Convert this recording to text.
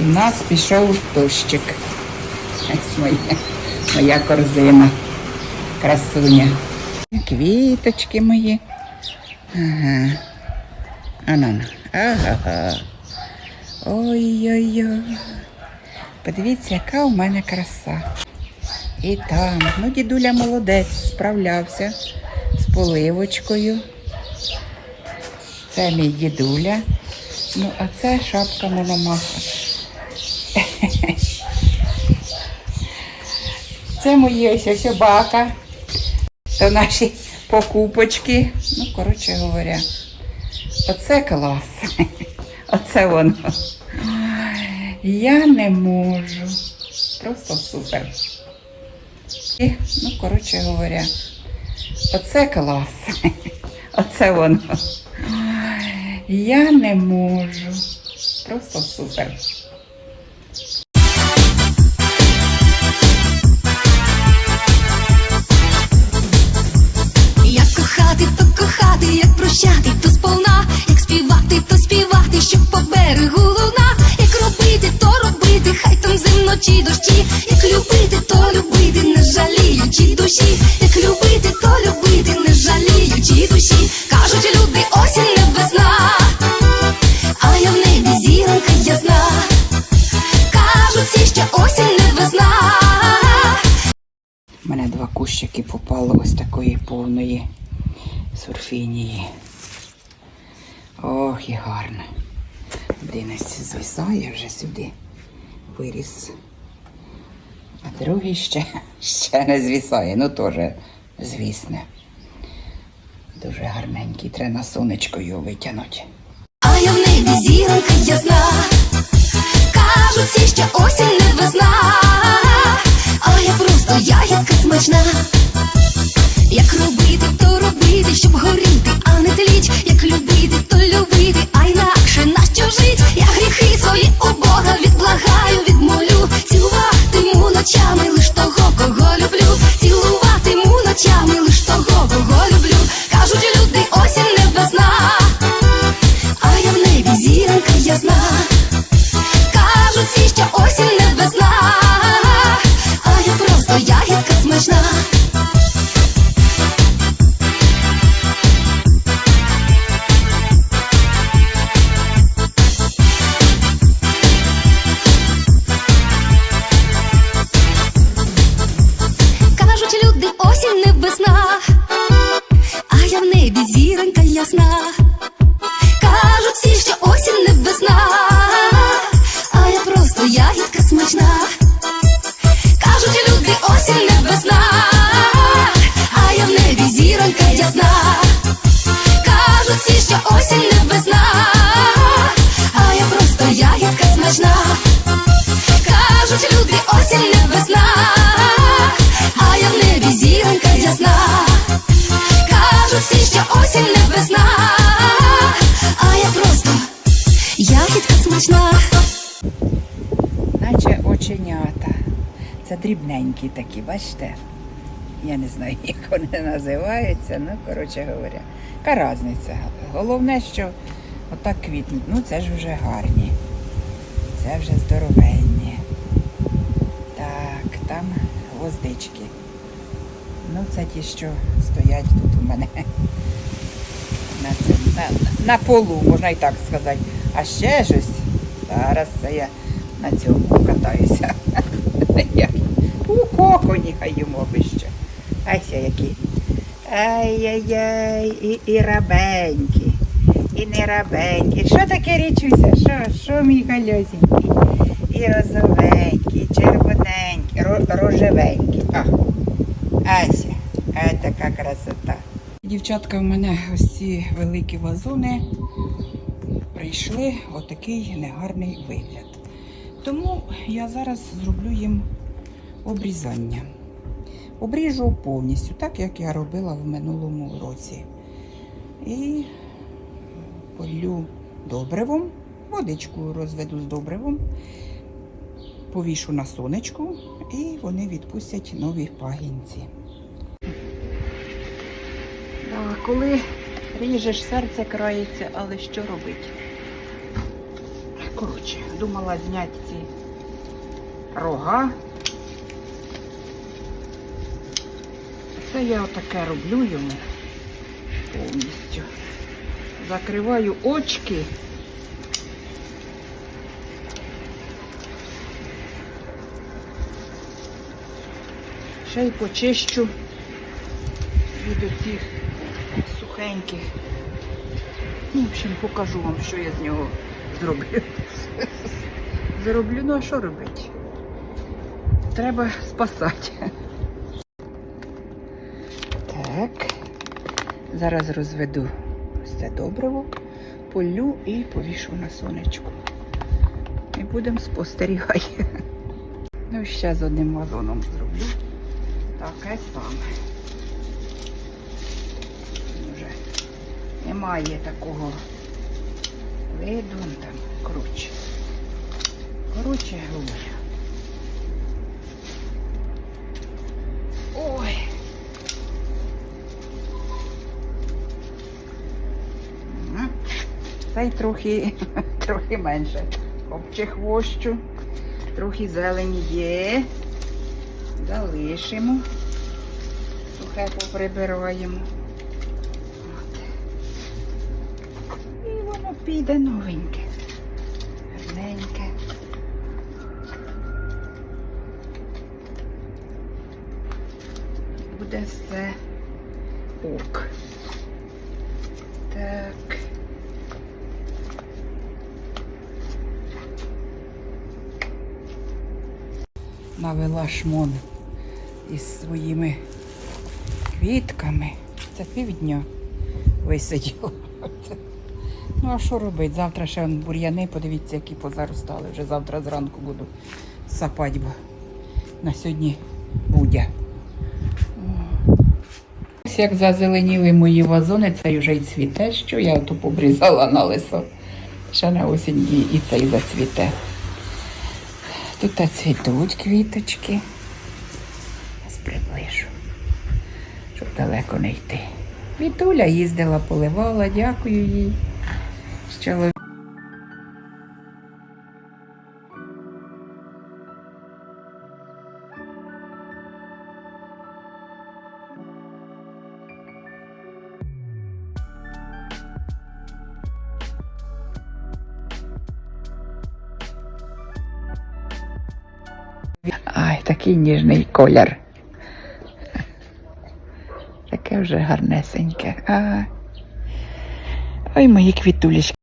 В нас пішов дощик. Ось моя, моя корзина. Красуня. Квіточки мої. Ага. Анана. Ага. Ой-ой-ой. Подивіться, яка у мене краса. І там, ну, дідуля молодець, справлявся з поливочкою. Це мій дідуля. Ну, а це шапка мономаха. Це мої ось собака. То наші покупочки. Ну, коротше говоря, оце клас. Оце воно. Я не можу. Просто супер. І, ну, коротше говоря, оце клас. Оце воно. Я не можу. Просто супер. Зимно дощі, як любити, то любити, не жаліючи душі, як любити, то любити, не жаліючи душі. Кажуть люди, осінь не весна, а я в небі зіронка ясна. Кажуть всі, що осінь не весна. У мене два кущики попало ось такої повної сурфінії. Ох, і гарно. Один звисає вже сюди. Виріс. А другий ще, ще не звісає. Ну теж, звісне. Дуже гарненький. Треба на сонечко. А я в небі зіронка ясна. Кажуть всі, що осінь не весна, а я просто ягідка смачна. Як робити, то робити, щоб горіти, ночами лиш того, кого люблю. Цілуватиму ночами небі зіронька ясна. Кажуть всі, що осінь не весна, а я просто ягідка смачна. Кажуть люди, осінь не весна, а я в небі зіронька ясна. Кажуть всі, що ягідка. Наче оченята. Це дрібненькі такі, бачите? Я не знаю, як вони називаються, ну, коротше говоря. Яка різниця? Головне, що отак квітнуть. Ну, це ж вже гарні. Це вже здоровенні. Так, там гвоздички. Ну, це ті, що стоять тут у мене на, на, на полу, можна і так сказати. А ще щось. Зараз це я на цьому катаюся. У коконі хай йому би ще. Ася які. Ай-яй-яй, і, і рабенькі, і не рабенькі. Що таке річуся? Що, що мій гальозенький? І розовенький, і червоненький, ро- рожевенький. А, Ася, а така красота. Дівчатка, в мене ось ці великі вазони прийшли отакий негарний вигляд. Тому я зараз зроблю їм обрізання. Обріжу повністю, так як я робила в минулому році. І полю добривом, водичку розведу з добривом, повішу на сонечку і вони відпустять нові пагінці. А коли ріжеш, серце крається, але що робити? Коротше, думала зняти ці рога. Це я отаке роблю йому повністю. Закриваю очки. Ще й почищу від оцих сухеньких. Ну, в общем, покажу вам, що я з нього зроблю. Зроблю, ну а що робити? Треба спасати. Так. Зараз розведу ось це добриво, полю і повішу на сонечку. І будемо спостерігати. Ну, ще з одним вазоном зроблю. Таке саме. Вже немає такого виду, там, коротше. Коротше говоря. Ой. Цей трохи, трохи менше. Обчехвощу. Трохи зелені є. Залишимо. Сухе поприбираємо. Піде новеньке. Гарненьке. Буде все ок. Так. Навела шмон із своїми квітками. Це півдня висиділо. Ну, а що робити? Завтра ще бур'яни, подивіться, які позаростали. Вже завтра зранку буду сапати, бо на сьогодні будя. Ось як зазеленіли мої вазони, цей вже й цвіте, що я ото побрізала на лисо. Ще на осінь і, і цей зацвіте. Тут та цвітуть квіточки. Зараз приближу, щоб далеко не йти. Вітуля їздила, поливала, дякую їй. З чоловіком. Ай, такий ніжний колір. Таке вже гарнесеньке. А. Ой, мої квітулечки.